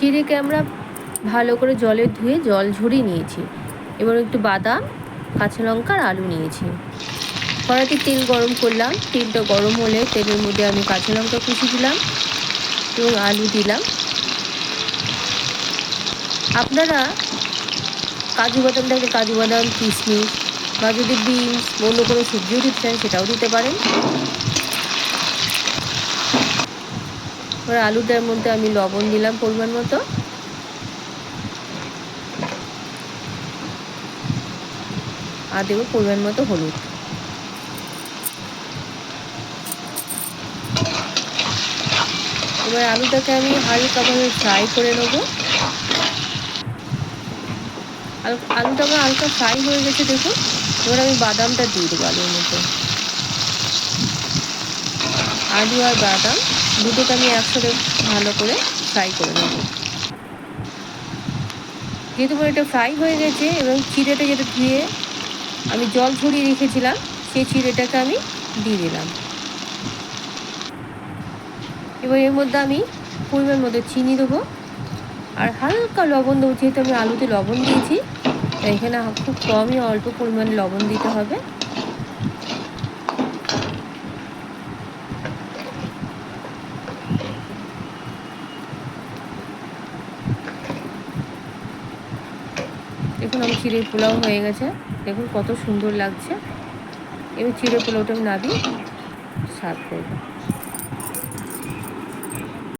চিড়েকে আমরা ভালো করে জলে ধুয়ে জল ঝরিয়ে নিয়েছি। এবার একটু বাদাম, কাঁচা লঙ্কা আর আলু নিয়েছি। কড়াইতে তেল গরম করলাম। তেলটা গরম হলে তেলের মধ্যে আমি কাঁচা লঙ্কা কুচি দিলাম এবং আলু দিলাম। আপনারা কাজু বাদাম থাকলে কাজু বাদাম, কিশমিশ বা যদি বিনস, অন্য কোনো সবজিও দিতে চান, সেটাও দিতে পারেন। এবার আলুটার মধ্যে আমি লবণ দিলাম পরিমাণ মতো। আর দেবো পরিমাণ মতো হলুদ। এবার আলুটাকে আমি হালকাভাবে ফ্রাই করে নেব। আলুটা আমার হালকা ফ্রাই হয়ে গেছে, দেখুন। এবার আমি বাদামটা দিয়ে দেবো আলুর মধ্যে। আলু আর বাদাম দুটোকে আমি একসাথে ভালো করে ফ্রাই করে নেব। যেহেতু এটা ফ্রাই হয়ে গেছে এবং চিড়েটা যেটা ধুয়ে আমি জল ঝরিয়ে রেখেছিলাম, সেই চিড়েটাকে আমি দিয়ে দিলাম। এবার এর মধ্যে আমি পরিমাণ মতো চিনি দেবো আর হালকা লবণ দেবো, যেহেতু আমি আলুতে লবণ দিয়েছি এখানে খুব কমই অল্প পরিমাণে লবণ দিতে হবে। দেখুন আমার চিড়ের পোলাও হয়ে গেছে। দেখুন কত সুন্দর লাগছে। এবার চিড়ে পোলাওটা আমি নাবি সার্ভ করব।